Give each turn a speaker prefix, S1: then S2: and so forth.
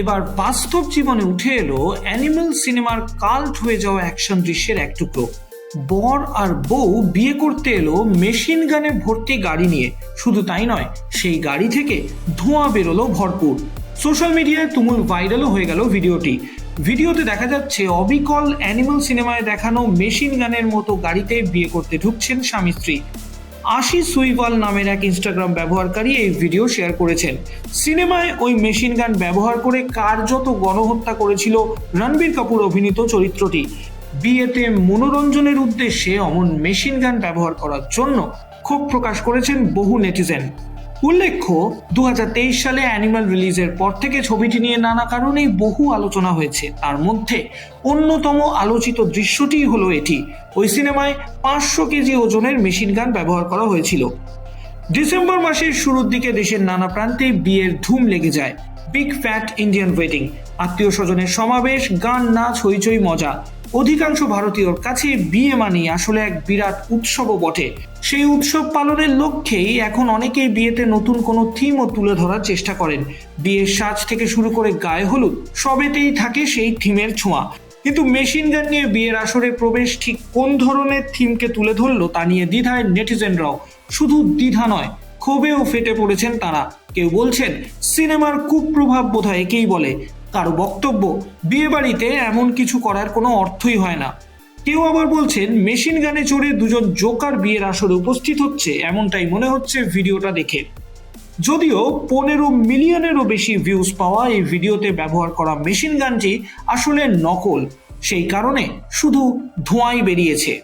S1: এবার বাস্তব জীবনে উঠে এলো অ্যানিমাল সিনেমার কাল্ট হয়ে যাওয়া অ্যাকশন দৃশ্যের এক টুকরো। বর আর বউ বিয়ে করতে এলো মেশিন গানে ভর্তি গাড়ি নিয়ে। শুধু তাই নয়, সেই গাড়ি থেকে ধোঁয়া বেরোলো ভরপুর। সোশ্যাল মিডিয়ায় তুমুল ভাইরালও হয়ে গেল ভিডিওটি। ভিডিওতে দেখা যাচ্ছে, অবিকল অ্যানিমাল সিনেমায় দেখানো মেশিন গানের মতো গাড়িতে বিয়ে করতে ঢুকছেন স্বামী স্ত্রী আশি সুইভাল নামের এক ইনস্টাগ্রাম ব্যবহারকারী এই ভিডিও শেয়ার করেছেন। সিনেমায় ওই মেশিন গান ব্যবহার করে কার যত গণহত্যা করেছিল রণবীর কাপুর অভিনীত চরিত্রটি। বিয়েতে মনোরঞ্জনের উদ্দেশ্যে অমন মেশিন গান ব্যবহার করার জন্য ক্ষোভ প্রকাশ করেছেন বহু নেটিজেন উল্লেখ্য দু হাজার তেইশ সালে অ্যানিমাল রিলিজের পর থেকে ছবিটি নিয়ে নানা কারণেই বহু আলোচনা হয়েছে। তার মধ্যে অন্যতম আলোচিত দৃশ্যটিই হলো এটি। ওই সিনেমায় পাঁচশো কেজি ওজনের মেশিন গান ব্যবহার করা হয়েছিল। ডিসেম্বর মাসের শুরুর দিকে দেশের নানা প্রান্তে বিয়ের ধুম লেগে যায়। Big fat Indian wedding. আত্মীয় স্বজনের সমাবেশ, গান, নাচ, হইচই, মজা। অধিকাংশ ভারতীয়র কাছে বিয়ে মানি আসলে এক বিরাট উৎসবও বটে। সেই উৎসব পালনের লক্ষ্যেই এখন অনেকেই বিয়েতে নতুন কোনো থিমও তুলে ধরার চেষ্টা করেন। বিয়ের সাজ থেকে শুরু করে গায়ে হলুদ, সবেতেই থাকে সেই থিমের ছোঁয়া। কিন্তু মেশিন গান নিয়ে বিয়ের আসরে প্রবেশ ঠিক কোন ধরনের থিমকে তুলে ধরলো তা নিয়ে দ্বিধায় নেটিজেনরাও। শুধু দ্বিধা নয়, ক্ষোভেও ফেটে পড়েছেন তারা। কেউ বলছেন, সিনেমার কুপ্রভাব বোধহয় একেই বলে। কারও বক্তব্য বিয়ে বাড়িতে এমন কিছু করার কোনো অর্থই হয় না। কেউ আবার বলছেন, মেশিন গানে চড়ে দুজন জোকার বিয়ের আসরে উপস্থিত হচ্ছে, এমনটাই মনে হচ্ছে ভিডিওটা দেখে। যদিও পনেরো মিলিয়নেরও বেশি ভিউজ পাওয়া এই ভিডিওতে ব্যবহার করা মেশিন গানটি আসলে নকল। সেই কারণে শুধু ধোঁয়াই বেরিয়েছে।